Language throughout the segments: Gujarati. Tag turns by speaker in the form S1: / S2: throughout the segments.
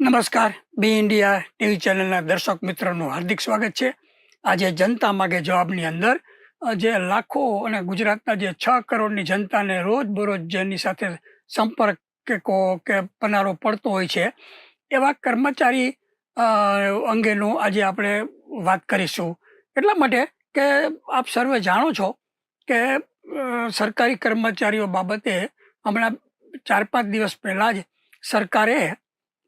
S1: નમસ્કાર. બી ઇન્ડિયા ટીવી ચેનલના દર્શક મિત્રોનું હાર્દિક સ્વાગત છે. આજે જનતા માગે જવાબની અંદર જે લાખો અને ગુજરાતના જે છ કરોડની જનતાને રોજબરોજ જેની સાથે સંપર્ક કે કો, કે પનારો પડતો હોય છે, એવા કર્મચારી અંગેનું આજે આપણે વાત કરીશું. એટલા માટે કે આપ સર્વે જાણો છો કે સરકારી કર્મચારીઓ બાબતે હમણાં ચાર પાંચ દિવસ પહેલાં જ સરકારે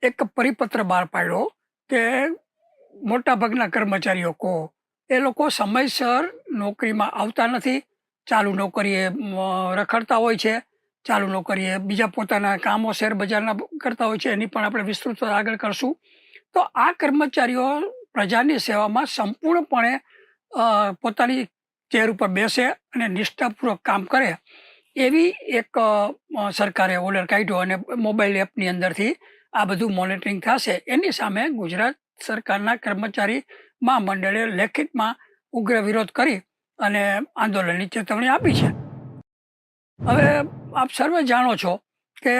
S1: એક પરિપત્ર બહાર પાડ્યો કે મોટાભાગના કર્મચારીઓ કો એ લોકો સમયસર નોકરીમાં આવતા નથી. ચાલુ નોકરીએ રખડતા હોય છે. ચાલુ નોકરીએ બીજા પોતાના કામો શેર બજારના કરતા હોય છે, એની પણ આપણે વિસ્તૃત આગળ કરશું. તો આ કર્મચારીઓ પ્રજાની સેવામાં સંપૂર્ણપણે પોતાની ચેર ઉપર બેસે અને નિષ્ઠાપૂર્વક કામ કરે એવી એક સરકારે ઓર્ડર કાઢ્યો અને મોબાઈલ એપની અંદરથી આ બધું મોનિટરિંગ થશે. એની સામે ગુજરાત સરકારના કર્મચારી મહામંડળે લેખિતમાં ઉગ્ર વિરોધ કરી અને આંદોલનની ચેતવણી આપી છે. હવે આપ સર્વે જાણો છો કે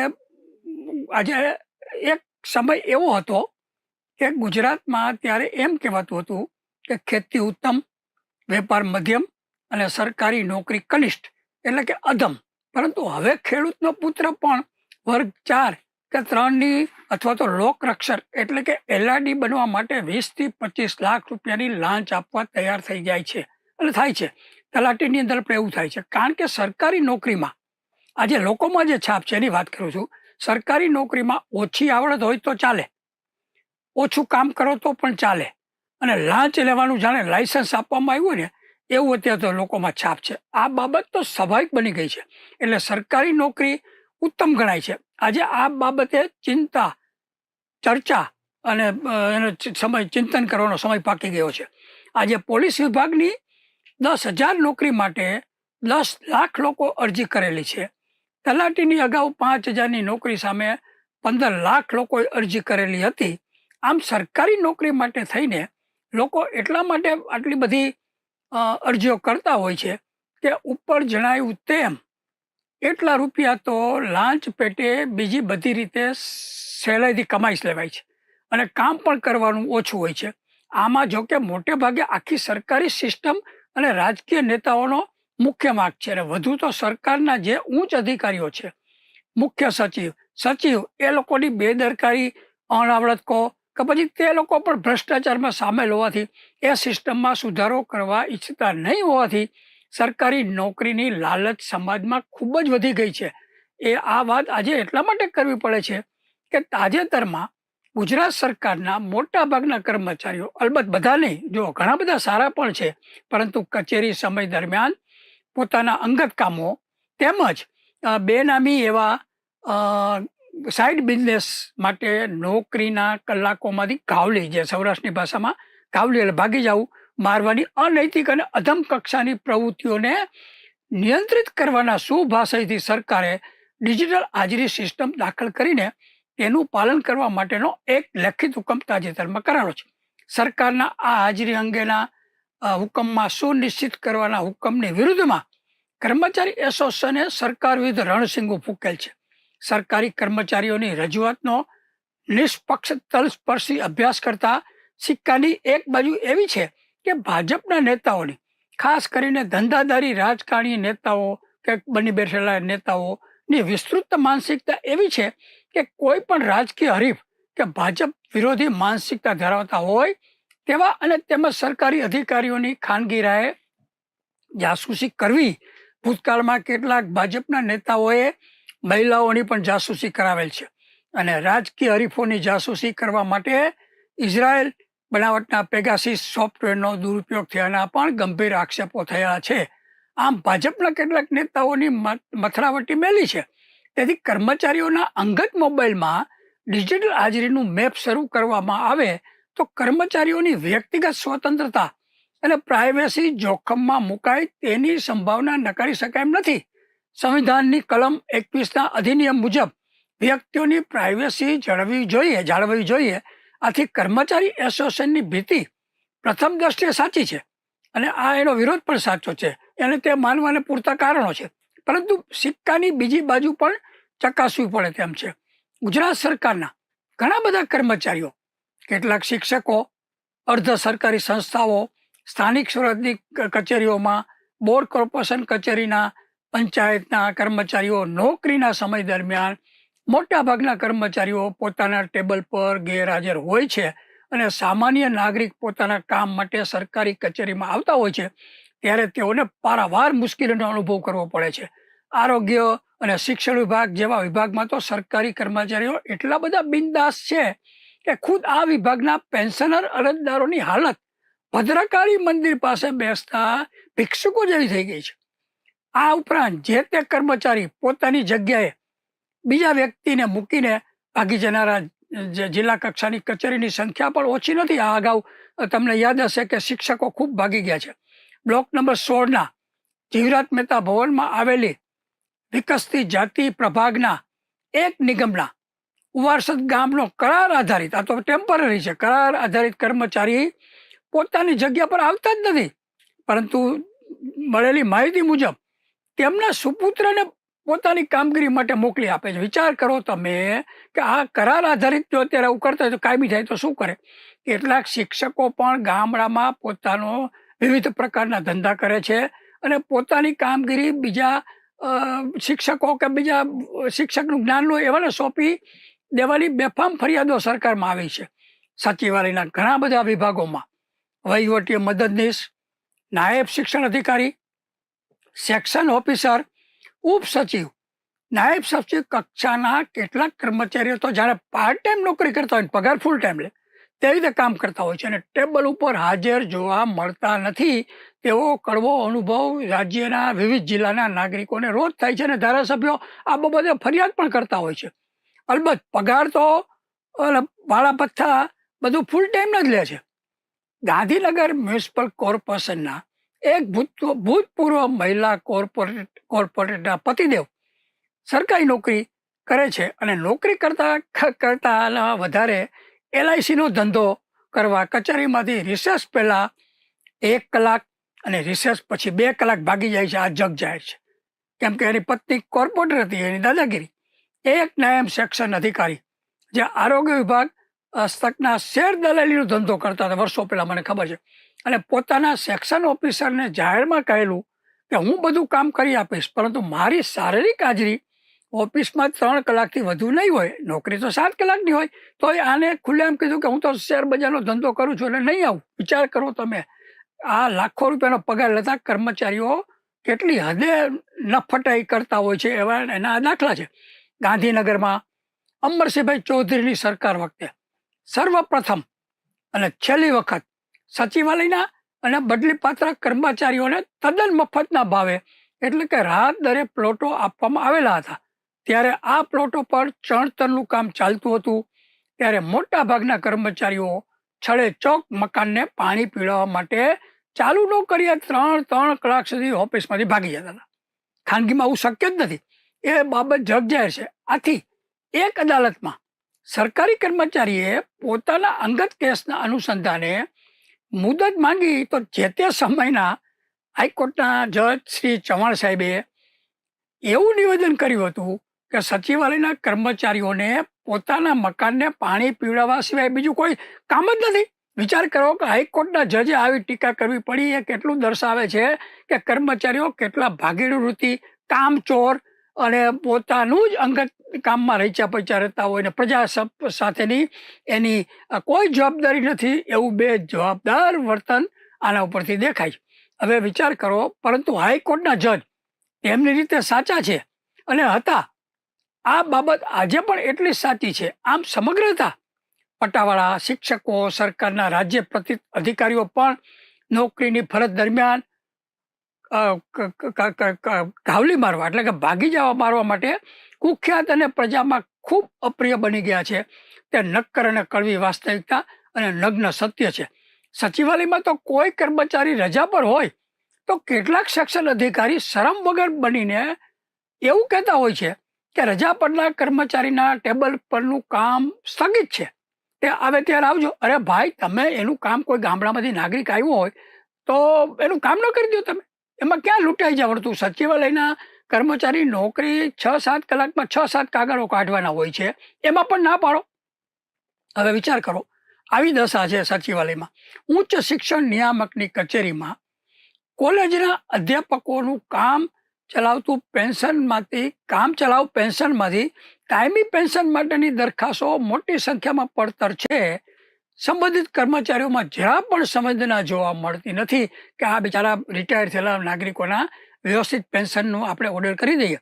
S1: આજે એક સમય એવો હતો કે ગુજરાતમાં ત્યારે એમ કહેવાતું હતું કે ખેતી ઉત્તમ, વેપાર મધ્યમ અને સરકારી નોકરી કનિષ્ઠ એટલે કે અધમ. પરંતુ હવે ખેડૂતનો પુત્ર પણ વર્ગ ચાર કે ત્રણની અથવા તો લોકરક્ષક એટલે કે એલઆરડી બનવા માટે વીસથી પચીસ લાખ રૂપિયાની લાંચ આપવા તૈયાર થઈ જાય છે. અને થાય છે. તલાટીની અંદર પણ એવું થાય છે. કારણ કે સરકારી નોકરીમાં આજે લોકોમાં જે છાપ છે, એની વાત કરું છું. સરકારી નોકરીમાં ઓછી આવડત હોય તો ચાલે. ઓછું કામ કરો તો પણ ચાલે. અને લાંચ લેવાનું જાણે લાયસન્સ આપવામાં આવ્યું ને, એવું અત્યારે તો લોકોમાં છાપ છે. આ બાબત તો સ્વાભાવિક બની ગઈ છે. એટલે સરકારી નોકરી ઉત્તમ ગણાય છે. આજે આ બાબતે ચિંતા, ચર્ચા અને એનો સમય, ચિંતન કરવાનો સમય પાકી ગયો છે. આજે પોલીસ વિભાગની દસ હજાર નોકરી માટે દસ લાખ લોકો અરજી કરેલી છે. તલાટીની અગાઉ પાંચ હજારની નોકરી સામે પંદર લાખ લોકોએ અરજી કરેલી હતી. આમ સરકારી નોકરી માટે થઈને લોકો એટલા માટે આટલી બધી અરજીઓ કરતા હોય છે કે ઉપર જણાવ્યું તેમ એટલા રૂપિયા તો લાંચ પેટે બીજી બધી રીતે સહેલાઈથી કમાઈ લેવાય છે. અને કામ પણ કરવાનું ઓછું હોય છે. આમાં જો કે મોટે ભાગે આખી સરકારી સિસ્ટમ અને રાજકીય નેતાઓનો મુખ્ય માર્ગ છે. અને વધુ તો સરકારના જે ઉચ્ચ અધિકારીઓ છે, મુખ્ય સચિવ સચિવ એ લોકોની બેદરકારી અનાવડત કહો કે પછી તે લોકો પણ ભ્રષ્ટાચારમાં સામેલ હોવાથી એ સિસ્ટમમાં સુધારો કરવા ઈચ્છતા નહીં હોવાથી સરકારી નોકરીની લાલચ સમાજમાં ખૂબ જ વધી ગઈ છે. એ આ વાત આજે એટલા માટે કરવી પડે છે કે તાજેતરમાં ગુજરાત સરકારના મોટા ભાગના કર્મચારીઓ, અલબત્ત બધા નહીં જો ઘણા બધા સારા પણ છે, પરંતુ કચેરી સમય દરમિયાન પોતાના અંગત કામો તેમજ બેનામી એવા સાઈડ બિઝનેસ માટે નોકરીના કલાકોમાંથી કાવલી જે સૌરાષ્ટ્રની ભાષામાં કાવલી એટલે ભાગી જવું મારવાની અનૈતિક અને અધમ કક્ષાની પ્રવૃત્તિઓને નિયંત્રિત કરવાના સુભાષયથી સરકારે ડિજિટલ હાજરી સિસ્ટમ દાખલ કરીને તેનું પાલન કરવા માટેનો એક લેખિત હુકમ તાજેતરમાં કરાયો છે. સરકારના આ હાજરી અંગેના હુકમમાં સુનિશ્ચિત કરવાના હુકમની વિરુદ્ધમાં કર્મચારી એસોસિએશને સરકાર વિરુદ્ધ રણસિંગો ફૂકેલ છે. સરકારી કર્મચારીઓની રજૂઆતનો નિષ્પક્ષ તલસ્પર્શી અભ્યાસ કરતા સિક્કાની એક બાજુ એવી છે કે ભાજપના નેતાઓની, ખાસ કરીને ધંધાદારી રાજકારણી નેતાઓ કે બની બેઠેલા નેતાઓની વિસ્તૃત માનસિકતા એવી છે કે કોઈ પણ રાજકીય હરીફ કે ભાજપ વિરોધી માનસિકતા ધરાવતા હોય, તેવા અને તેમજ સરકારી અધિકારીઓની ખાનગી રાહે જાસૂસી કરવી, ભૂતકાળમાં કેટલાક ભાજપના નેતાઓએ મહિલાઓની પણ જાસૂસી કરાવેલ છે. અને રાજકીય હરીફોની જાસૂસી કરવા માટે ઇઝરાયલ બનાવટના પેગાસિસ સોફ્ટવેરનો દુરુપયોગ થયાના પણ ગંભીર આક્ષેપો થયા છે. આમ ભાજપના કેટલાક નેતાઓની મથરાવટી મેલી છે. તેથી કર્મચારીઓના અંગત મોબાઈલમાં ડિજિટલ હાજરીનું મેપ શરૂ કરવામાં આવે તો કર્મચારીઓની વ્યક્તિગત સ્વતંત્રતા અને પ્રાઇવેસી જોખમમાં મુકાય તેની સંભાવના નકારી શકાય એમ નથી. સંવિધાનની કલમ એકવીસના અધિનિયમ મુજબ વ્યક્તિઓની પ્રાઇવેસી જાળવવી જોઈએ જાળવવી જોઈએ આથી કર્મચારી એસોસિએશનની ભીતિ પ્રથમ દ્રષ્ટિએ સાચી છે અને આ એનો વિરોધ પણ સાચો છે. એને તે માનવાને પૂરતા કારણો છે. પરંતુ સિક્કાની બીજી બાજુ પણ ચકાસવી પડે તેમ છે. ગુજરાત સરકારના ઘણા બધા કર્મચારીઓ, કેટલાક શિક્ષકો, અર્ધ સરકારી સંસ્થાઓ, સ્થાનિક સ્વરાજની કચેરીઓમાં, બોર્ડ કોર્પોરેશન કચેરીના, પંચાયતના કર્મચારીઓ નોકરીના સમય દરમિયાન મોટાભાગના કર્મચારીઓ પોતાના ટેબલ પર ગેરહાજર હોય છે અને સામાન્ય નાગરિક પોતાના કામ માટે સરકારી કચેરીમાં આવતા હોય છે, ત્યારે તેઓને પારાવાર મુશ્કેલીનો અનુભવ કરવો પડે છે. આરોગ્ય અને શિક્ષણ વિભાગ જેવા વિભાગમાં તો સરકારી કર્મચારીઓ એટલા બધા બિંદાસ છે કે ખુદ આ વિભાગના પેન્શનર અરજદારોની હાલત ભદ્રકાળી મંદિર પાસે બેસતા ભિક્ષુકો જેવી થઈ ગઈ છે. આ ઉપરાંત જે તે કર્મચારી પોતાની જગ્યાએ બીજા વ્યક્તિને મૂકીને ભાગી જનારા જે જિલ્લા કક્ષાની કચેરીની સંખ્યા પણ ઓછી નથી. આ અગાઉ તમને યાદ હશે કે શિક્ષકો ખૂબ ભાગી ગયા છે. બ્લોક નંબર સોળના જીવરાજ મહેતા ભવનમાં આવેલી વિકસતી જાતિ પ્રભાગના એક નિગમના ઉવારસદ ગામનો કરાર આધારિત, આ તો ટેમ્પરરી છે, કરાર આધારિત કર્મચારી પોતાની જગ્યા પર આવતા જ નથી. પરંતુ મળેલી માહિતી મુજબ તેમના સુપુત્રને પોતાની કામગીરી માટે મોકલી આપે છે. વિચાર કરો તમે કે આ કરાર આધારિત જો અત્યારે આવું કરતા હોય તો કાયમી થાય તો શું કરે? કેટલાક શિક્ષકો પણ ગામડામાં પોતાનો વિવિધ પ્રકારના ધંધા કરે છે અને પોતાની કામગીરી બીજા શિક્ષકો કે બીજા શિક્ષકનું જ્ઞાન લો એવાને સોંપી દેવાની બેફામ ફરિયાદો સરકારમાં આવી છે. સચિવાલયના ઘણા બધા વિભાગોમાં. વહીવટી મદદનીશ, નાયબ શિક્ષણ અધિકારી, સેક્શન ઓફિસર ઉપસચિવ. નાયબ સચિવ કક્ષાના કેટલાક કર્મચારીઓ તો જ્યારે પાર્ટ ટાઈમ નોકરી કરતા હોય પગાર ફૂલ ટાઈમ લે તેવી રીતે કામ કરતા હોય છે અને ટેબલ ઉપર હાજર જોવા મળતા નથી તેવો કડવો અનુભવ રાજ્યના વિવિધ જિલ્લાના નાગરિકોને રોજ થાય છે અને ધારાસભ્યો આ બાબતે ફરિયાદ પણ કરતા હોય છે. અલબત્ત પગાર તો ભાડા પથ્થા બધું ફૂલ ટાઈમ જ લે છે. ગાંધીનગર મ્યુનિસિપલ કોર્પોરેશનના એક ભૂત ભૂતપૂર્વ મહિલા કોર્પોરેટ, કોર્પોરેટના પતિદેવ સરકારી નોકરી કરે છે અને નોકરી કરતાં કરતા વધારે એલઆઈસીનો ધંધો કરવા કચેરીમાંથી રિસેસ પહેલાં એક કલાક અને રિસેસ પછી બે કલાક ભાગી જાય છે, આ જગ જાય છે. કેમ કે એની પત્ની કોર્પોરેટર હતી, એની દાદાગીરી. એક નાયમ સેક્શન અધિકારી, જે આરોગ્ય વિભાગ હસ્તકના શેર દલાલીનો ધંધો કરતા હતા. વર્ષો પહેલા મને ખબર છે. અને પોતાના સેક્શન ઓફિસરને જાહેરમાં કહેલું કે હું બધું કામ કરી આપીશ, પરંતુ મારી શારીરિક હાજરી ઓફિસમાં ત્રણ કલાકથી વધુ નહીં હોય. નોકરી તો સાત કલાકની હોય. તો આને ખુલ્લેઆમ કીધું કે હું તો શેર બજારનો ધંધો કરું છું એટલે નહીં આવું. વિચાર કરો તમે, આ લાખો રૂપિયાનો પગાર લેતા કર્મચારીઓ કેટલી હદે નફટાઈ કરતા હોય છે એવા એના દાખલા છે. ગાંધીનગરમાં અમરસિંહભાઈ ચૌધરીની સરકાર વખતે સર્વપ્રથમ અને છેલ્લી વખત સચિવાલયના અને બદલીપાત્ર કર્મચારીઓને તદ્દન મફતના ભાવે એટલે કે રાહત દરે પ્લોટો આપવામાં આવેલા હતા. ત્યારે આ પ્લોટો પર ચણતરનું કામ ચાલતું હતું. ત્યારે મોટા ભાગના કર્મચારીઓ છડે ચોક મકાનને પાણી પીવડાવવા માટે ચાલુ ન કરીએ ત્રણ ત્રણ કલાક સુધી ઓફિસમાંથી ભાગી જતા હતા. ખાનગીમાં આવું શક્ય જ નથી. એ બાબત જગજાહેર છે. આથી એક અદાલતમાં સરકારી કર્મચારીએ પોતાના અંગત કેસના અનુસંધાને મુદત માંગી તો જે તે સમયના હાઈકોર્ટના જજ શ્રી ચૌહાણ સાહેબે એવું નિવેદન કર્યું હતું કે સચિવાલયના કર્મચારીઓને પોતાના મકાનને પાણી પીવડાવવા સિવાય બીજું કોઈ કામ જ નથી. વિચાર કરો કે હાઈકોર્ટના જજે આવી ટીકા કરવી પડી, એ કેટલું દર્શાવે છે કે કર્મચારીઓ કેટલા ભાગીડુ કામચોર અને પોતાનું જ અંગત કામમાં રહીચા પૈચા રહેતા હોય ને પ્રજા સાથેની એની કોઈ જવાબદારી નથી, એવું બે જવાબદાર વર્તન આના ઉપરથી દેખાય છે. હવે વિચાર કરો, પરંતુ હાઈકોર્ટના જજ એમની રીતે સાચા છે અને હતા. આ બાબત આજે પણ એટલી સાચી છે. આમ સમગ્રતા પટાવાળા, શિક્ષકો, સરકારના રાજ્ય પ્રતિ અધિકારીઓ પણ નોકરીની ફરજ દરમિયાન ઘાવલી મારવા એટલે કે ભાગી જવા મારવા માટે કુખ્યાત અને પ્રજામાં ખૂબ અપ્રિય બની ગયા છે. તે નક્કર અને કડવી વાસ્તવિકતા અને નગ્ન સત્ય છે. સચિવાલયમાં તો કોઈ કર્મચારી રજા પર હોય તો કેટલાક સેક્શન અધિકારી શરમ વગર બનીને એવું કહેતા હોય છે કે રજા પરના કર્મચારીના ટેબલ પરનું કામ સ્થગિત છે. તે આવે ત્યારે આવજો. અરે ભાઈ, તમે એનું કામ કોઈ ગામડામાંથી નાગરિક આવ્યો હોય તો એનું કામ ન કરી દો તમે. એમાં ક્યાં લૂંટાઈ જવાનું સચિવાલયના કર્મચારી, નોકરી છ સાત કલાકમાં છ સાત કાગળો કાઢવાના હોય છે. એમાં પણ ના પાડો. હવે વિચાર કરો, આવી દશા છે સચિવાલયમાં. ઉચ્ચ શિક્ષણ નિયામકની કચેરીમાં કોલેજના અધ્યાપકોનું કામ ચલાવતું પેન્શનમાંથી, કામ ચલાવ પેન્શનમાંથી, કાયમી પેન્શન માટેની દરખાસ્તો મોટી સંખ્યામાં પડતર છે. સંબંધિત કર્મચારીઓમાં જરા પણ સંવેદના જોવા મળતી નથી કે આ બિચારા રિટાયર થયેલા નાગરિકોના વ્યવસ્થિત પેન્શનનું આપણે ઓર્ડર કરી દઈએ.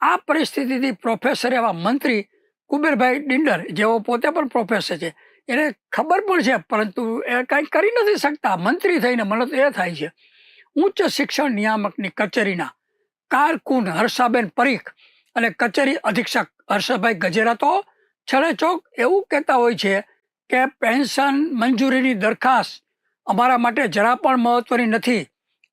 S1: આ પરિસ્થિતિથી પ્રોફેસર એવા મંત્રી કુબેરભાઈ ડિંડર જેઓ પોતે પણ પ્રોફેસર છે, એને ખબર પણ છે, પરંતુ એ કંઈ કરી નથી શકતા. મંત્રી થઈને મને તો એ થાય છે, ઉચ્ચ શિક્ષણ નિયામકની કચેરીના કારકુન હર્ષાબેન પરીખ અને કચેરી અધિક્ષક હર્ષભાઈ ગજેરા તો છળે ચોક એવું કહેતા હોય છે કે પેન્શન મંજૂરીની દરખાસ્ત અમારા માટે જરા પણ મહત્વની નથી.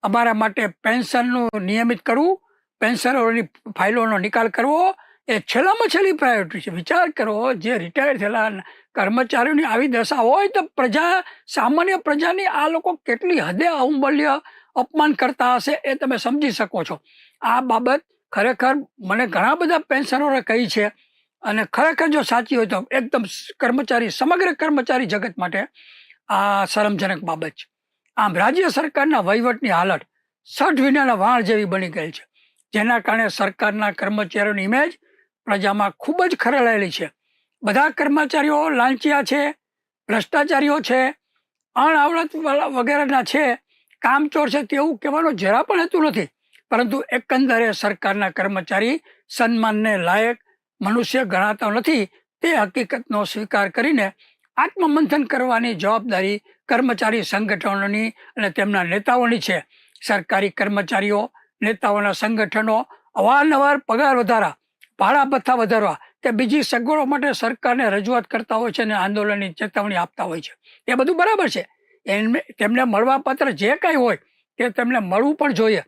S1: અમારા માટે પેન્શનનું નિયમિત કરવું, પેન્શનરોની ફાઇલોનો નિકાલ કરવો, એ છેલ્લામાં છેલ્લી પ્રાયોરિટી છે. વિચાર કરો, જે રિટાયર થયેલા કર્મચારીઓની આવી દશા હોય તો પ્રજા, સામાન્ય પ્રજાની આ લોકો કેટલી હદે અવમૂલ્ય અપમાન કરતા હશે એ તમે સમજી શકો છો. આ બાબત ખરેખર મને ઘણા બધા પેન્શનરોએ કહી છે. અને ખરેખર જો સાચી હોય તો એકદમ કર્મચારી, સમગ્ર કર્મચારી જગત માટે આ શરમજનક બાબત છે. આમ રાજ્ય સરકારના વહીવટની હાલત સઠ વિનાના વાણ જેવી બની ગયેલ છે. જેના કારણે સરકારના કર્મચારીઓની ઇમેજ પ્રજામાં ખૂબ જ ખરેલાયેલી છે. બધા કર્મચારીઓ લાંચિયા છે, ભ્રષ્ટાચારીઓ છે, અણઆવડત વગેરેના છે, કામચોર છે તેવું કહેવાનું જરા પણ હેતું નથી. પરંતુ એકંદરે સરકારના કર્મચારી સન્માનને લાયક મનુષ્ય ગણાતા નથી, તે હકીકતનો સ્વીકાર કરીને આત્મમંથન કરવાની જવાબદારી કર્મચારી સંગઠનોની અને તેમના નેતાઓની છે. સરકારી કર્મચારીઓ, નેતાઓના સંગઠનો અવારનવાર પગાર વધારા ભાડા ભથ્થા વધારવા, કે બીજી સગવડો માટે સરકારને રજૂઆત કરતા હોય છે અને આંદોલનની ચેતવણી આપતા હોય છે. એ બધું બરાબર છે. એમને, તેમને મળવાપાત્ર જે કાંઈ હોય, તે તેમને મળવું પણ જોઈએ.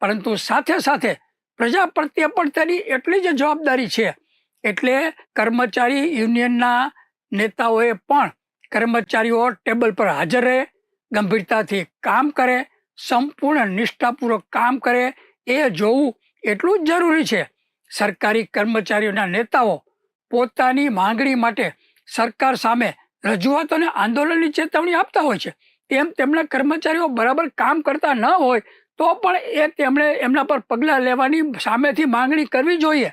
S1: પરંતુ સાથે સાથે પ્રજા પ્રત્યે પણ તેની એટલી જ જવાબદારી છે. એટલે કર્મચારી યુનિયનના નેતાઓએ પણ કર્મચારીઓ ટેબલ પર હાજર રહે, ગંભીરતાથી કામ કરે, સંપૂર્ણ નિષ્ઠાપૂર્વક કામ કરે, એ જોવું એટલું જ જરૂરી છે. સરકારી કર્મચારીઓના નેતાઓ પોતાની માંગણી માટે સરકાર સામે રજૂઆત અને આંદોલનની ચેતવણી આપતા હોય છે. તેમ તેમના કર્મચારીઓ બરાબર કામ કરતા ન હોય તો પણ એ તેમણે એમના પર પગલાં લેવાની સામેથી માંગણી કરવી જોઈએ.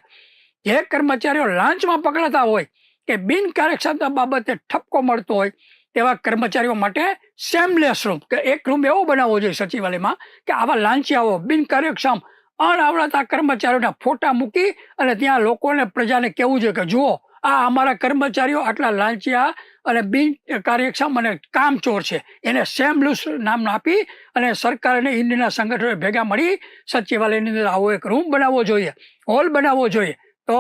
S1: જે કર્મચારીઓ લાંચમાં પકડાતા હોય કે બિનકાર્યક્ષમતા બાબતે ઠપકો મળતો હોય તેવા કર્મચારીઓ માટે સેમલેસ રૂમ કે એક રૂમ એવો બનાવવો જોઈએ સચિવાલયમાં કે આવા લાંચિયાઓ બિનકાર્યક્ષમ અણઆવડાતા કર્મચારીઓના ફોટા મૂકી અને ત્યાં લોકોને, પ્રજાને કહેવું જોઈએ કે જુઓ, આ અમારા કર્મચારીઓ આટલા લાંચિયા અને બિન કાર્યક્ષમ અને કામચોર છે. એને સેમલુસ નામ આપી અને સરકાર અને ઇન્ડિયના સંગઠનો ભેગા મળી સચિવાલયની અંદર આવો એક રૂમ બનાવવો જોઈએ હોલ બનાવવો જોઈએ. તો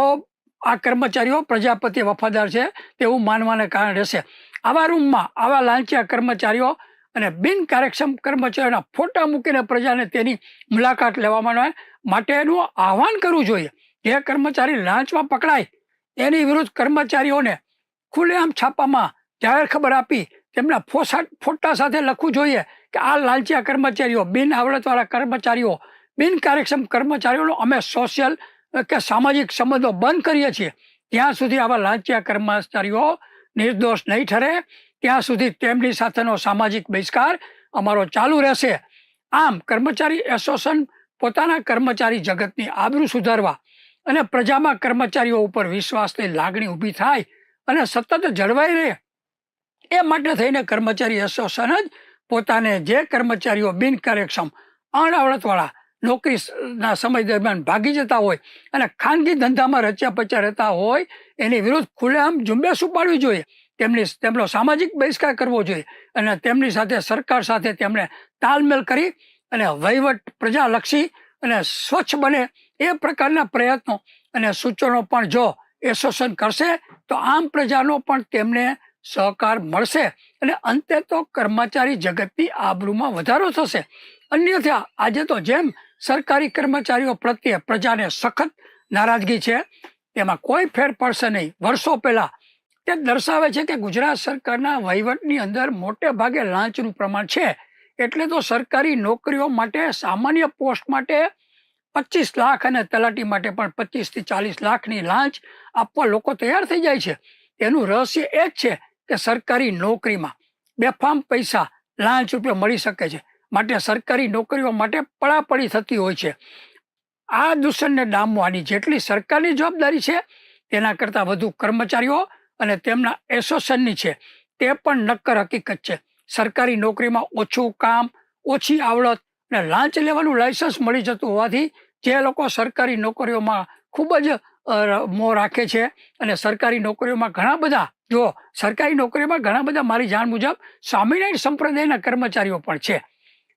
S1: આ કર્મચારીઓ પ્રજા પ્રત્યે વફાદાર છે તેવું માનવાને કારણે રહેશે. આવા રૂમમાં આવા લાંચિયા કર્મચારીઓ અને બિન કાર્યક્ષમ કર્મચારીઓના ફોટા મૂકીને પ્રજાને તેની મુલાકાત લેવામાં માટેનું આહવાન કરવું જોઈએ. જે કર્મચારી લાંચમાં પકડાય એની વિરુદ્ધ કર્મચારીઓને ખુલ્લેઆમ છાપામાં જાહેર ખબર આપી તેમના ફોસાટ ફોટા સાથે લખવું જોઈએ કે આ લાલચિયા કર્મચારીઓ બિન આવડતવાળા કર્મચારીઓ, બિન કાર્યક્ષમ કર્મચારીઓનો અમે સોશિયલ કે સામાજિક સંબંધો બંધ કરીએ છીએ, ત્યાં સુધી આવા લાંચિયા કર્મચારીઓ નિર્દોષ નહીં ઠરે, ત્યાં સુધી તેમની સાથેનો સામાજિક બહિષ્કાર અમારો ચાલુ રહેશે. આમ કર્મચારી એસોસિએશન પોતાના કર્મચારી જગતની આબરૂ સુધારવા અને પ્રજામાં કર્મચારીઓ ઉપર વિશ્વાસની લાગણી ઊભી થાય અને સતત જળવાઈ રહે, એ માટે થઈને કર્મચારી એસોસિએશન જ પોતાને જે કર્મચારીઓ બિનકાર્યક્ષમ, અણઆવડતવાળા નોકરીના સમય દરમિયાન ભાગી જતા હોય અને ખાનગી ધંધામાં રચ્યા પચ્યા રહેતા હોય, એની વિરુદ્ધ ખુલ્લેઆમ ઝુંબેશ ઉપાડવી જોઈએ. તેમની તેમનો સામાજિક બહિષ્કાર કરવો જોઈએ અને તેમની સાથે સરકાર સાથે તેમણે તાલમેલ કરી અને વહીવટ પ્રજાલક્ષી અને સ્વચ્છ બને એ પ્રકારના પ્રયત્નો અને સૂચનો પણ જો એસોસિએશન કરશે, તો આમ પ્રજાનો પણ તેમને સહકાર મળશે અને અંતે તો કર્મચારી જગતની આબરૂમાં વધારો થશે. અન્યથા આજે તો જેમ સરકારી કર્મચારીઓ પ્રત્યે પ્રજાને સખત નારાજગી છે. તેમાં કોઈ ફેર પડશે નહીં. વર્ષો પહેલા તે દર્શાવે છે કે ગુજરાત સરકારના વહીવટની અંદર મોટે ભાગે લાંચનું પ્રમાણ છે. એટલે તો સરકારી નોકરીઓ માટે, સામાન્ય પોસ્ટ માટે પચીસ લાખ અને તલાટી માટે પણ પચીસથી ચાલીસ લાખની લાંચ આપવા લોકો તૈયાર થઈ જાય છે. એનું રહસ્ય એ જ છે કે સરકારી નોકરીમાં બેફામ પૈસા લાંચ રૂપિયા મળી શકે છે. માટે સરકારી નોકરીઓ માટે પડાપડી થતી હોય છે. આ દૂષણને ડામવાની જેટલી સરકારની જવાબદારી છે તેના કરતાં વધુ કર્મચારીઓ અને તેમના એસોસિએશનની છે, તે પણ નક્કર હકીકત છે. સરકારી નોકરીમાં ઓછું કામ, ઓછી આવડત અને લાંચ લેવાનું લાયસન્સ મળી જતું હોવાથી જે લોકો સરકારી નોકરીઓમાં ખૂબ જ મોં રાખે છે અને સરકારી નોકરીઓમાં ઘણા બધા, જો સરકારી નોકરીઓમાં ઘણા બધા મારી જાણ મુજબ સ્વામિનારાયણ સંપ્રદાયના કર્મચારીઓ પણ છે.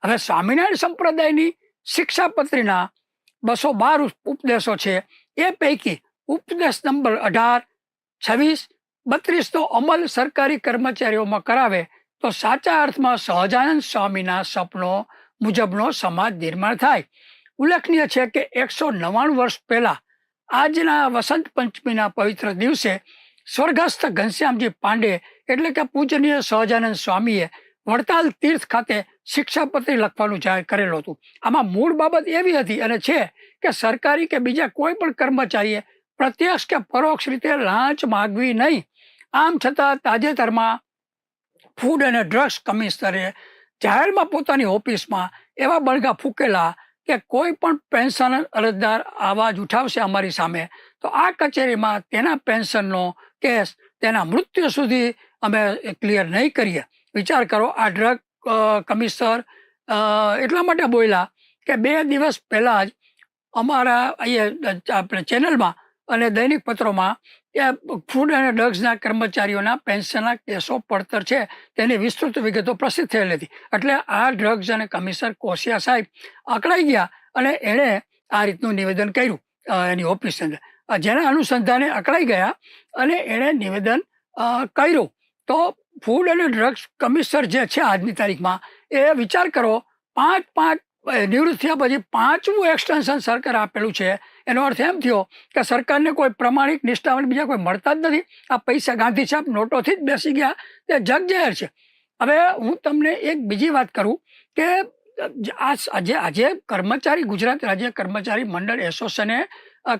S1: હવે સ્વામિનારાયણ સંપ્રદાયની શિક્ષાપત્રીના બસો બાર ઉપદેશો છે. એ પૈકી ઉપદેશ નંબર અઢાર, છવ્વીસ બત્રીસનો અમલ સરકારી કર્મચારીઓમાં કરાવે તો સાચા અર્થમાં સહજાનંદ સ્વામીના સપનો મુજબનો સમાજ નિર્માણ થાય. ઉલ્લેખનીય છે કે એકસો નવ્વાણું વર્ષ પહેલાં આજના વસંત પંચમીના પવિત્ર દિવસે સ્વર્ગસ્થ ઘનશ્યામજી પાંડે એટલે કે પૂજનીય સહજાનંદ સ્વામીએ વડતાલ તીર્થ ખાતે શિક્ષાપત્રી લખવાનું જાહેર કરેલું હતું. આમાં મૂળ બાબત એવી હતી અને છે કે સરકારી કે બીજા કોઈ પણ કર્મચારીએ પ્રત્યક્ષ કે પરોક્ષ રીતે લાંચ માગવી નહીં. આમ છતાં તાજેતરમાં ફૂડ અને ડ્રગ્સ કમિશનરે જાહેરમાં પોતાની ઓફિસમાં એવા બળગા ફૂકેલા કે કોઈ પણ પેન્શન અરજદાર આવાજ ઉઠાવશે અમારી સામે. તો આ કચેરીમાં તેના પેન્શનનો કેસ તેના મૃત્યુ સુધી અમે ક્લિયર નહીં કરીએ. વિચાર કરો આ ડ્રગ કમિશનર એટલા માટે બોલ્યા કે બે દિવસ પહેલાં જ અમારા અહીંયા આપણે ચેનલમાં અને દૈનિક પત્રોમાં એ ફૂડ અને ડ્રગ્સના કર્મચારીઓના પેન્શનના કેસો પડતર છે, તેની વિસ્તૃત વિગતો પ્રસિદ્ધ થયેલી હતી. એટલે આ ડ્રગ્સ અને કમિશનર કોશિયા સાહેબ અકળાઈ ગયા અને એણે આ રીતનું નિવેદન કર્યું એની ઓફિસની અંદર. જેના અનુસંધાને અકળાઈ ગયા અને એણે નિવેદન કર્યું. તો ફૂડ અને ડ્રગ્સ કમિશનર જે છે આજની તારીખમાં, એ વિચાર કરો, પાંચ પાંચ નિવૃત્ત થયા પછી પાંચમું એક્સટેન્શન સરકાર આપેલું છે. એનો અર્થ એમ થયો કે સરકારને કોઈ પ્રમાણિક નિષ્ઠાવાન બીજા કોઈ મળતા જ નથી. આ પૈસા ગાંધી સાહેબ નોટોથી જ બેસી ગયા. તે જગ જાહેર છે. હવે હું તમને એક બીજી વાત કરું કે આજે આજે કર્મચારી ગુજરાત રાજ્ય કર્મચારી મંડળ એસોસિએશને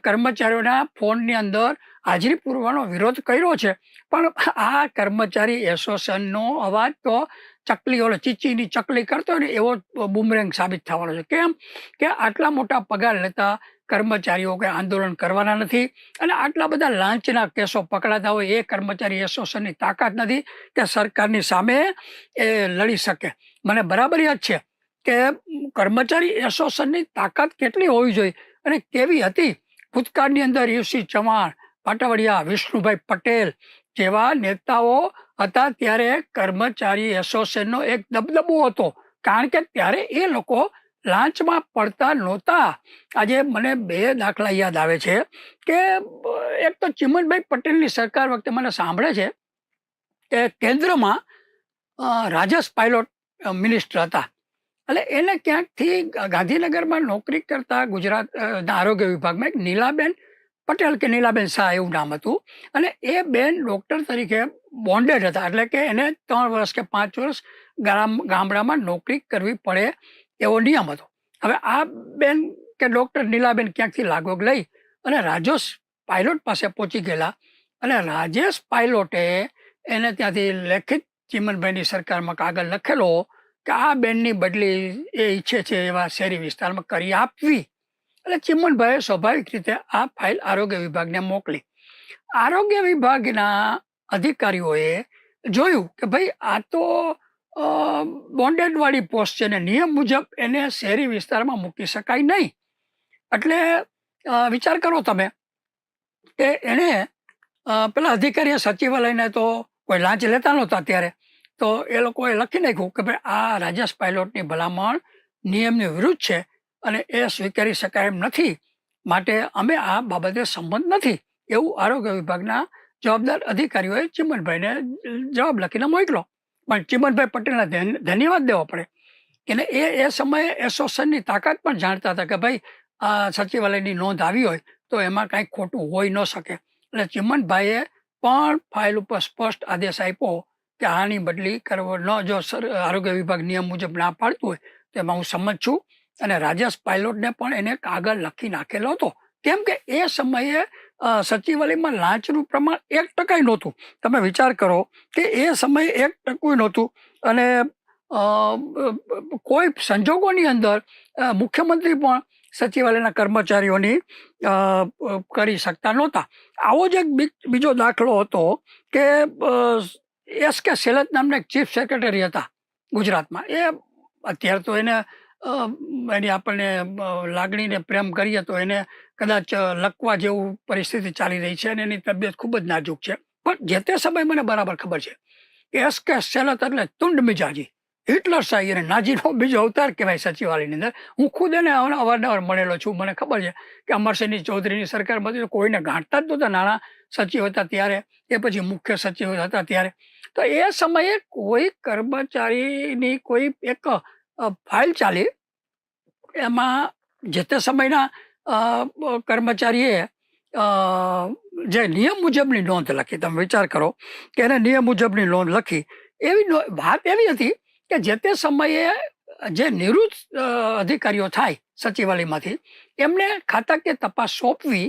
S1: કર્મચારીઓના ફોનની અંદર હાજરી પૂરવાનો વિરોધ કર્યો છે. પણ આ કર્મચારી એસોસિએશનનો અવાજ તો ચકલી ઓલો ચીચીની ચકલી કરતો ને એવો બુમરેંગ સાબિત થવાનો છે. કેમ? કે આટલા મોટા પગાર લેતા કર્મચારીઓ કે આંદોલન કરવાના નથી અને આટલા બધા લાંચના કેસો પકડાતા હોય એ કર્મચારી એસોસિએશનની તાકાત નથી કે સરકારની સામે એ લડી શકે. મને બરાબર યાદ છે કે કર્મચારી એસોસિએશનની તાકાત કેટલી હોવી જોઈએ અને કેવી હતી? ભૂતકાળની અંદર યુસી ચૌહાણ પાટવડિયા વિષ્ણુભાઈ પટેલ જેવા નેતાઓ હતા ત્યારે કર્મચારી એસોસિએશનનો એક દબદબો હતો. કારણ કે ત્યારે એ લોકો લાંચમાં પડતા નહોતા. આજે મને બે દાખલા યાદ આવે છે કે, એક તો ચિમનભાઈ પટેલની સરકાર વખતે મને સાંભળે છે કે કેન્દ્રમાં રાજેશ પાયલોટ મિનિસ્ટર હતા. એટલે એને ક્યાંકથી ગાંધીનગરમાં નોકરી કરતા ગુજરાત આરોગ્ય વિભાગમાં એક નીલાબેન પટેલ કે નીલાબેન શાહ એવું નામ હતું. અને એ બેન ડૉક્ટર તરીકે બોન્ડેડ હતા. એટલે કે એને ત્રણ વર્ષ કે પાંચ વર્ષ ગામ, ગામડામાં નોકરી કરવી પડે એવો નિયમ હતો. હવે આ બેન કે ડૉક્ટર નીલાબેન ક્યાંકથી લાગોગ લઈ અને રાજેશ પાયલોટ પાસે પહોંચી ગયેલા. અને રાજેશ પાયલોટે એને ત્યાંથી લેખિત ચીમનભાઈની સરકારમાં કાગળ લખેલો કે આ બેનની બદલી એ ઈચ્છે છે એવા શહેરી વિસ્તારમાં કરી આપવી. એટલે ચિમનભાઈએ સ્વાભાવિક રીતે આ ફાઇલ આરોગ્ય વિભાગને મોકલી. આરોગ્ય વિભાગના અધિકારીઓએ જોયું કે ભાઈ આ તો બોન્ડેડવાળી પોસ્ટ છે ને નિયમ મુજબ એને શહેરી વિસ્તારમાં મૂકી શકાય નહીં. એટલે વિચાર કરો તમે કે એણે પેલા અધિકારીએ સચિવાલયને તો કોઈ લાંચ લેતા નહોતા ત્યારે, તો એ લોકોએ લખી નાખ્યું કે ભાઈ આ રાજેશ પાયલોટની ભલામણ નિયમની વિરુદ્ધ છે. અને એ સ્વીકારી શકાય એમ નથી. માટે અમે આ બાબતે સંમત નથી. એવું આરોગ્ય વિભાગના જવાબદાર અધિકારીઓએ ચિમનભાઈને જવાબ લખીને મોકલો. પણ ચિમનભાઈ પટેલને ધન્યવાદ દેવો પડે. એને એ એ સમયે એસોસિએશનની તાકાત પણ જાણતા હતા કે ભાઈ, આ સચિવાલયની નોંધ આવી હોય તો એમાં કાંઈ ખોટું હોઈ ન શકે. એટલે ચિમનભાઈએ પણ ફાઇલ ઉપર સ્પષ્ટ આદેશ આપ્યો કે આની બદલી કરવો ન, જો આરોગ્ય વિભાગ નિયમ મુજબ ના પાડતું હોય તો એમાં હું સંમત છું. અને રાજેશ પાયલોટને પણ એને કાગળ લખી નાખેલો હતો. કેમ કે એ સમયે સચિવાલયમાં લાંચનું પ્રમાણ એક ટકાય નહોતું. તમે વિચાર કરો કે એ સમયે એક ટકું નહોતું અને કોઈ સંજોગોની અંદર મુખ્યમંત્રી પણ સચિવાલયના કર્મચારીઓની કરી શકતા નહોતા. આવો જ એક બીજો દાખલો હતો કે એસ કે સેલત નામના એક ચીફ સેક્રેટરી હતા ગુજરાતમાં. એ અત્યારે તો એને એની આપણને લાગણીને પ્રેમ કરીએ તો એને કદાચ અ, લકવા જેવું પરિસ્થિતિ ચાલી રહી છે અને એની તબિયત ખૂબ જ નાજુક છે. પણ જે તે સમય મને બરાબર ખબર છે કે એસ કે સેલત એટલે તુંડ મિજાજી. હિટલર શાહી અને નાજીનો બીજો અવતાર કહેવાય સચિવાલયની અંદર. હું ખુદ એને અવ- અવારનવાર મળેલો છું. મને ખબર છે કે અમરસિંહની ચૌધરીની સરકારમાંથી તો કોઈને ગાંઠતા જ નહોતા. નાણાં સચિવ હતા ત્યારે એ પછી મુખ્ય સચિવ હતા ત્યારે. તો એ સમયે કોઈ કર્મચારીની કોઈ એક ફાઇલ ચાલી. એમાં જે તે સમયના કર્મચારીએ જે નિયમ મુજબની નોંધ લખી, તમે વિચાર કરો કે એને નિયમ મુજબની નોંધ લખી, એવી વાત એવી હતી કે જે તે સમયે જે નિવૃત્ત અધિકારીઓ થાય સચિવાલયમાંથી, એમને ખાતાકીય તપાસ સોંપવી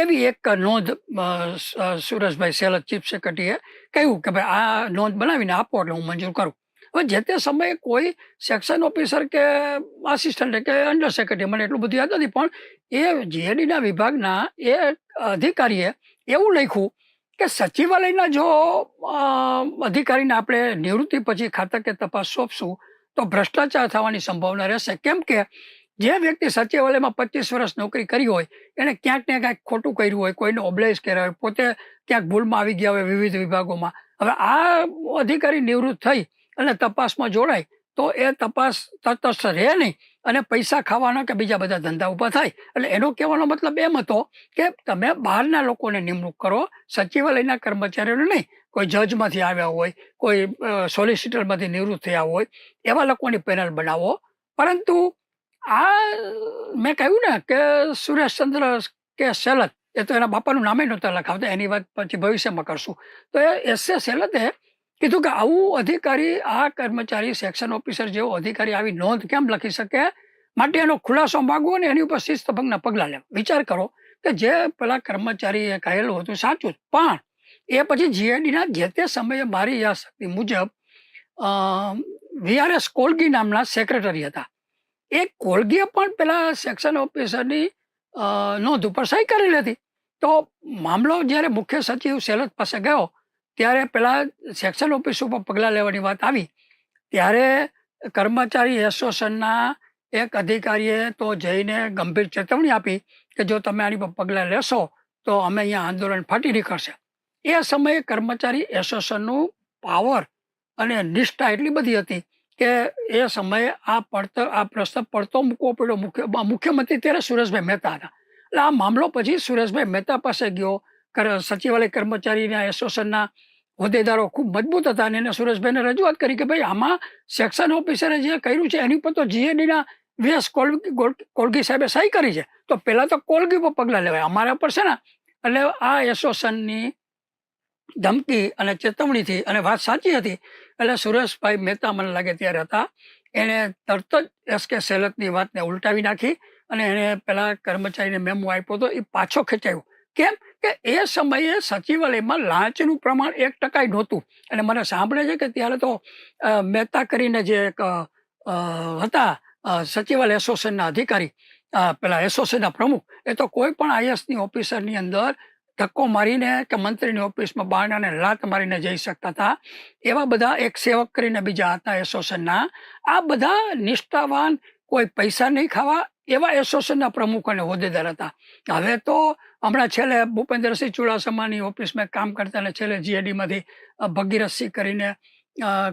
S1: એવી એક નોંધ સુરજભાઈ સેલત ચીફ સેક્રેટરીએ કહ્યું કે ભાઈ આ નોંધ બનાવીને આપો એટલે હું મંજૂર કરું. હવે જે તે સમયે કોઈ સેક્શન ઓફિસર કે આસિસ્ટન્ટ કે અંડર સેક્રેટરી મને એટલું બધું યાદ નથી, પણ એ જીએડીના વિભાગના એ અધિકારીએ એવું લખ્યું કે સચિવાલયના જો અધિકારીને આપણે નિવૃત્તિ પછી ખાતાકીય તપાસ સોંપશું, તો ભ્રષ્ટાચાર થવાની સંભાવના રહેશે. કેમ કે જે વ્યક્તિ સચિવાલયમાં પચીસ વર્ષ નોકરી કરી હોય, એને ક્યાંક ને ક્યાંક ખોટું કર્યું હોય, કોઈને ઓબ્લાઇઝ કર્યા હોય, પોતે ક્યાંક ભૂલમાં આવી ગયા હોય વિવિધ વિભાગોમાં. હવે આ અધિકારી નિવૃત્ત થઈ અને તપાસમાં જોડાય, તો એ તપાસ તટસ્થ રહે નહીં અને પૈસા ખાવાના કે બીજા બધા ધંધા ઊભા થાય. એટલે એનો કહેવાનો મતલબ એમ હતો કે તમે બહારના લોકોને નિમણૂક કરો, સચિવાલયના કર્મચારીઓને નહીં. કોઈ જજમાંથી આવ્યા હોય, કોઈ સોલિસિટરમાંથી નિવૃત્ત થયા હોય, એવા લોકોની પેનલ બનાવો. પરંતુ આ, મેં કહ્યું ને કે સુરેશચંદ્ર કે સેલત એ તો એના બાપાનું નામે નહોતા લખાવતા, એની વાત પછી ભવિષ્યમાં કરશું. તો એ એસ એ સેલતે કીધું કે આવું અધિકારી, આ કર્મચારી સેક્શન ઓફિસર જેવો અધિકારી આવી નોંધ કેમ લખી શકે? માટે એનો ખુલાસો માગવો અને એની ઉપર શિસ્તભંગના પગલાં લેવા. વિચાર કરો કે જે પેલા કર્મચારીએ કહેલું હતું સાચું. પણ એ પછી જીએડીના જે તે સમયે મારી યાદશક્તિ મુજબ વીઆરએસ કોલગી નામના સેક્રેટરી હતા. એ કોલગીએ પણ પેલા સેક્શન ઓફિસરની નોંધ ઉપર સહી કરેલી હતી. તો મામલો જ્યારે મુખ્ય સચિવ સેલત પાસે ગયો ત્યારે પહેલાં સેક્શન ઓફિસ ઉપર પગલાં લેવાની વાત આવી. ત્યારે કર્મચારી એસોસિએશનના એક અધિકારીએ તો જઈને ગંભીર ચેતવણી આપી કે જો તમે આની પર પગલાં લેશો, તો અમે અહીંયા આંદોલન ફાટી નીકળશે. એ સમયે કર્મચારી એસોસિએશનનું પાવર અને નિષ્ઠા એટલી બધી હતી કે એ સમયે આ પડતર આ પ્રશ્ન પડતો મૂકવો પડ્યો. મુખ્ય, મુખ્યમંત્રી ત્યારે સુરેશભાઈ મહેતા હતા. એટલે આ મામલો પછી સુરેશભાઈ મહેતા પાસે ગયો. સચિવાલય કર્મચારીના એસોસિએશનના હોદ્દેદારો ખૂબ મજબૂત હતા અને એને સુરેશભાઈને રજૂઆત કરી કે ભાઈ આમાં સેક્શન ઓફિસરે જે કર્યું છે, એની ઉપર તો જીએડીના વીએસ કોલગી કોલગી સાહેબે સહી કરી છે. તો પહેલાં તો કોલગી પર પગલાં લેવાય. અમારા પર છે ને, એટલે આ એસોસિએશનની ધમકી અને ચેતવણીથી અને વાત સાચી હતી. એટલે સુરેશભાઈ મહેતા મને લાગે ત્યારે હતા. એણે તરત જ એસ કે સેલતની વાતને ઉલટાવી નાખી અને એણે પેલા કર્મચારીને મેમો આપ્યો હતો એ પાછો ખેંચાયો. કેમ કે એ સમયે સચિવાલયમાં લાંચનું પ્રમાણ એક ટકાય નહોતું. અને મને સાંભળે છે કે ત્યારે તો મહેતા કરીને જે એક હતા સચિવાલય એસોસિએશનના અધિકારી પેલા એસોસિએશનના પ્રમુખ, એ તો કોઈ પણ આઈએસની ઓફિસરની અંદર ધક્કો મારીને કે મંત્રીની ઓફિસમાં બારણાને લાત મારીને જઈ શકતા હતા. એવા બધા એક સેવક કરીને બીજા હતા એસોસિએશનના. આ બધા નિષ્ઠાવાન કોઈ પૈસા નહીં ખાવા એવા એસોસિએશનના પ્રમુખ અને હોદ્દેદાર હતા. હવે તો હમણાં છેલ્લે ભૂપેન્દ્રસિંહ ચુડાસમાની ઓફિસમાં કામ કરતા અને છેલ્લે જીએડીમાંથી ભગીરથસિંહ કરીને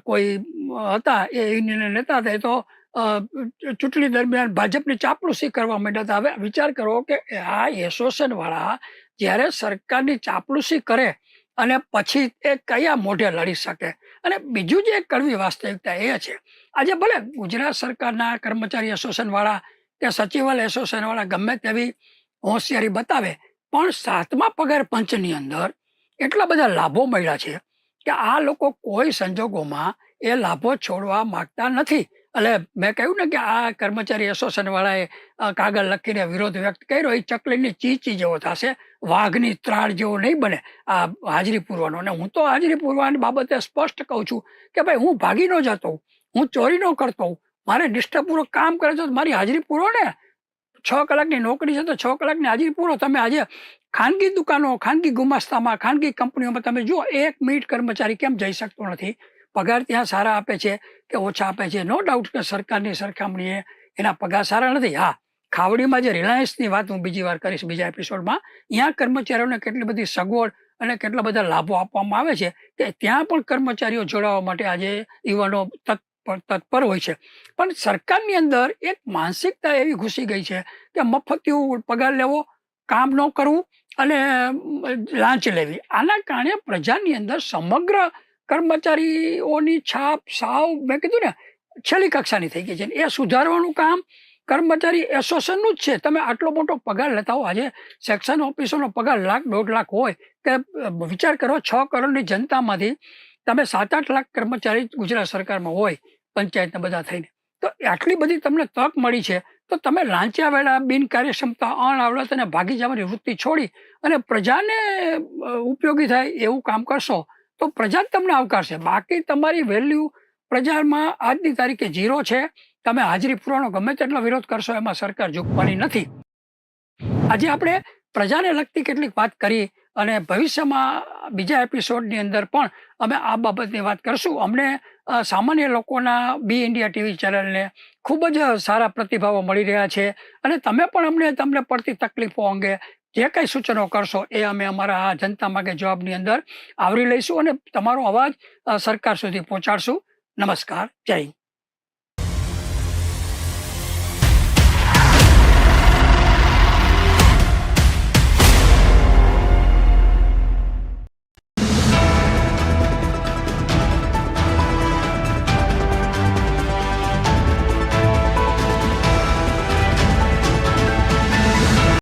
S1: કોઈ હતા, એ યુનિયનના નેતા હતા એ તો ચૂંટણી દરમિયાન ભાજપની ચાપલુસી કરવા માંડ્યા હતા. હવે વિચાર કરો કે આ એસોસિએશનવાળા જ્યારે સરકારની ચાપલુસી કરે અને પછી એ કયા મોઢે લડી શકે? અને બીજું જે કડવી વાસ્તવિકતા એ છે, આજે ભલે ગુજરાત સરકારના કર્મચારી એસોસિએશનવાળા કે સચિવાલય એસોસિએશનવાળા ગમે તેવી હોશિયારી બતાવે પણ સાતમા પગાર પંચની અંદર એટલા બધા લાભો મળ્યા છે કે આ લોકો કોઈ સંજોગોમાં એ લાભો છોડવા માંગતા નથી. એટલે મેં કહ્યું ને કે આ કર્મચારી એસોસિએશનવાળાએ કાગળ લખીને વિરોધ વ્યક્ત કર્યો, એ ચકલીની ચીચી જેવો થશે, વાઘની ત્રાળ જેવો નહીં બને આ હાજરી પૂરવાનો. અને હું તો હાજરી પૂરવાની બાબતે સ્પષ્ટ કહું છું કે ભાઈ, હું ભાગી ન જતો, હું ચોરી ન કરતો, મારે નિષ્ઠાપૂર્વક કામ કરે તો મારી હાજરી પૂરો ને. છ કલાકની નોકરી છે તો છ કલાકની હાજરી પૂરો. તમે આજે ખાનગી દુકાનો, ખાનગી ગુમાસ્તામાં, ખાનગી કંપનીઓમાં તમે જુઓ, એક મિનિટ કર્મચારી કેમ જઈ શકતો નથી? પગાર ત્યાં સારા આપે છે કે ઓછા આપે છે? નો ડાઉટ કે સરકારની સરખામણીએ એના પગાર સારા નથી. હા, ખાવડીમાં જે રિલાયન્સની વાત હું બીજી વાર કરીશ બીજા એપિસોડમાં ત્યાં કર્મચારીઓને કેટલી બધી સગવડ અને કેટલા બધા લાભો આપવામાં આવે છે કે ત્યાં પણ કર્મચારીઓ જોડાવા માટે આજે યુવાનો તત્પર તત્પર હોય છે. પણ સરકારની અંદર એક માનસિકતા એવી ઘૂસી ગઈ છે કે મફતિયું પગાર લેવો, કામ ન કરવું અને લાંચ લેવી. આના કારણે પ્રજાની અંદર સમગ્ર કર્મચારીઓની છાપ, સાવ મેં કીધું ને, છેલ્લી કક્ષાની થઈ ગઈ છે. એ સુધારવાનું કામ કર્મચારી એસોસિએશનનું જ છે. તમે આટલો મોટો પગાર લેતા હો, આજે સેક્શન ઓફિસરનો પગાર લાખ, દોઢ લાખ હોય કે વિચાર કરો, છ કરોડની જનતામાંથી તમે સાત આઠ લાખ કર્મચારી ગુજરાત સરકારમાં હોય પંચાયતના બધા થઈને. તો આટલી બધી તમને તક મળી છે, તો તમે લાંચ્યા વેળા બિનકાર્યક્ષમતા અણઆવડત અને ભાગી જવાની વૃત્તિ છોડી અને પ્રજાને ઉપયોગી થાય એવું કામ કરશો, તો પ્રજા જ તમને આવકારશે. બાકી તમારી વેલ્યુ પ્રજામાં આજની તારીખે ઝીરો છે. તમે હાજરી પૂરવાનો ગમે તેટલો વિરોધ કરશો એમાં સરકાર ઝૂકવાની નથી. આજે આપણે પ્રજાને લગતી કેટલીક વાત કરી અને ભવિષ્યમાં બીજા એપિસોડની અંદર પણ અમે આ બાબતની વાત કરશું. અમને સામાન્ય લોકોના બી ઇન્ડિયા ટીવી ચેનલને ખૂબ જ સારા પ્રતિભાવો મળી રહ્યા છે. અને તમે પણ અમને, તમને પડતી તકલીફો અંગે જે કંઈ સૂચનો કરશો એ અમે અમારા આ જનતા માગે જવાબની અંદર આવરી લઈશું અને તમારો અવાજ સરકાર સુધી પહોંચાડશું. નમસ્કાર. જય